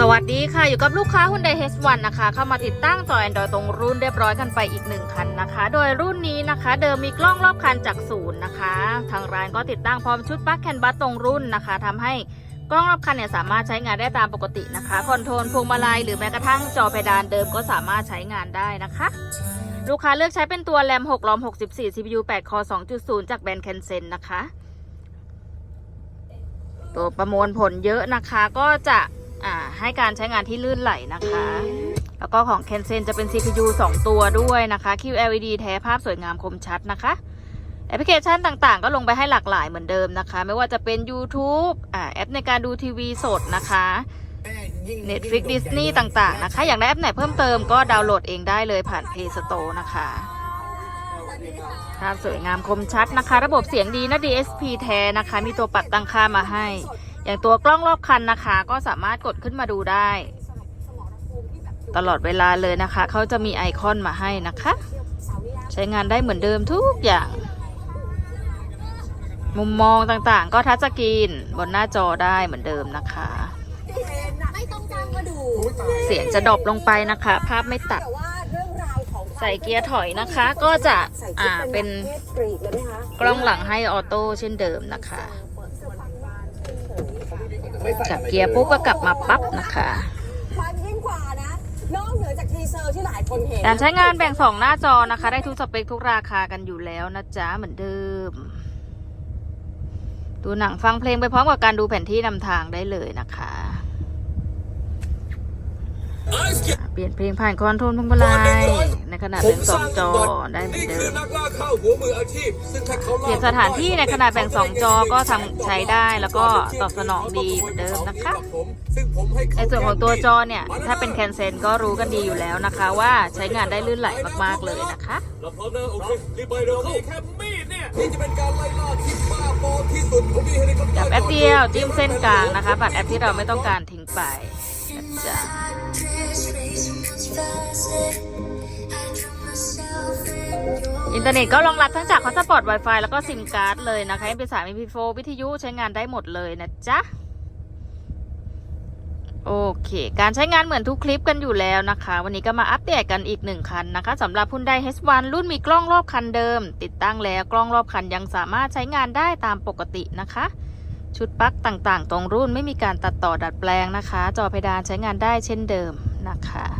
สวัสดีค่ะ อยู่กับลูกค้า Hyundai H1 นะคะ เข้ามาติดตั้งจอ Android ตรงรุ่นเรียบร้อยกันไปอีกหนึ่งคันนะคะ โดยรุ่นนี้นะคะ เดิมมีกล้องรอบคันจากศูนย์นะคะ ทางร้านก็ติดตั้งพร้อมชุดปลั๊กแคนบัสตรงรุ่นนะคะทำให้กล้องรอบคันเนี่ยสามารถใช้งานได้ตามปกตินะคะคอนโทรลพวงมาลัยหรือแม้กระทั่งจอเพดานเดิมก็สามารถใช้งานได้นะคะ ลูกค้าเลือกใช้เป็นตัวแรม6ล้อม 64 CPU 8 คอ 2.0 จากแบรนด์ Kensen นะคะ ตัวประมวลผลเยอะนะคะก็จะ ให้การใช้งานที่ลื่นไหลนะคะ แล้วก็ของ Kensen จะเป็น CPU 2 ตัวด้วยนะคะ QLED แท้ภาพสวยงามคมชัดนะคะ แอปพลิเคชันต่างๆ ก็ลงไปให้หลากหลายเหมือนเดิมนะคะ ไม่ว่าจะเป็น YouTube อ่าแอปในการดูทีวีสดนะคะ Netflix Disney ต่างๆนะคะ อยากได้แอปไหนเพิ่มเติมก็ดาวน์โหลดเองได้เลยผ่าน Play Store นะคะภาพสวยงามคมชัดนะคะ ระบบเสียงดีนะ DSP แท้นะคะ มีตัวปรับตั้งค่ามาให้ อย่างตัวกล้องรอบคันนะคะ ก็สามารถกดขึ้นมาดูได้ ตลอดเวลาเลยนะคะ เขาจะมีไอคอนมาให้นะคะ ใช้งานได้เหมือนเดิมทุกอย่าง มุมมองต่างๆ ก็ทัชสกรีนบนหน้าจอได้เหมือนเดิมนะคะ เสียงจะดรอปลงไปนะคะ ภาพไม่ตัดใส่เกียร์ถอยนะคะก็จะอ่าเป็นกรีกเลยไหมคะกล้องหลังให้ออโต้เช่นเดิมนะคะ กับเกียร์ปุ๊บก็กลับมาปั๊บนะคะความยิ่งกว่านะ นอกเหนือจากทีเซอร์ที่หลายคนเห็นการใช้งานแบ่งสองหน้าจอนะคะ ได้ทุกสเปคทุกราคากันอยู่แล้วนะจ๊ะ เหมือนเดิม ดูหนังฟังเพลงไปพร้อมกับการดูแผนที่นำทางได้เลยนะคะ เปลี่ยนเพลงผ่านคอนโทรลพวงมาลัยในขนาดแบ่งสองจอได้เหมือนนี่เดิคือมนักล่าข้าวหัวมืออาชีพซึ่งถ้าเขาเปลี่ยนสถานที่ในขนาดแบ่งสองจอก็ทำใช้ได้แล้วก็ตอบสนองดีเหมือนเดิมนะคะซึ่งผมให้ในส่วนของตัวจอเนี่ย ถ้าเป็นแคนเซนก็รู้กันดีอยู่แล้วนะคะ ว่าใช้งานได้ลื่นไหลมากๆเลยนะคะเราพร้อมนะโอเครีบไปเร็วเข้าแค่มีดเนี่ยนี่จะเป็นการไล่ล่าที่บ้าบอที่สุดผมมีเฮลิคอปเตอจับร์แอปเดียวจิ้มเส้นกลางนะคะบัตรแอปที่เราไม่ต้องการทิ้งไปนะจ๊ะ อินเทอร์เน็ตก็รองรับทั้งจากฮอสปอร์ต Wi-Fi แล้วก็ซิมการ์ดเลยนะคะ MP3 MP4 วิทยุใช้งานได้หมดเลยนะจ๊ะ โอเค การใช้งานเหมือนทุกคลิปกันอยู่แล้วนะคะ วันนี้ก็มาอัปเดตกันอีกหนึ่งคันนะคะสำหรับ Hyundai H1 รุ่นมีกล้องรอบคันเดิม ติดตั้งแล้วกล้องรอบคันยังสามารถใช้งานได้ตามปกตินะคะ ชุดปลั๊กต่างๆ ตรงรุ่นไม่มีการตัดต่อดัดแปลงนะคะ จอเพดานใช้งานได้เช่นเดิมนะคะ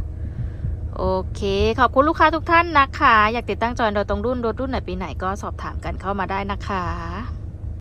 โอเค ขอบคุณลูกค้าทุกท่านนะคะ อยากติดตั้งจอโดยตรงรุ่นรถรุ่นไหนปีไหนก็สอบถามกันเข้ามาได้นะคะ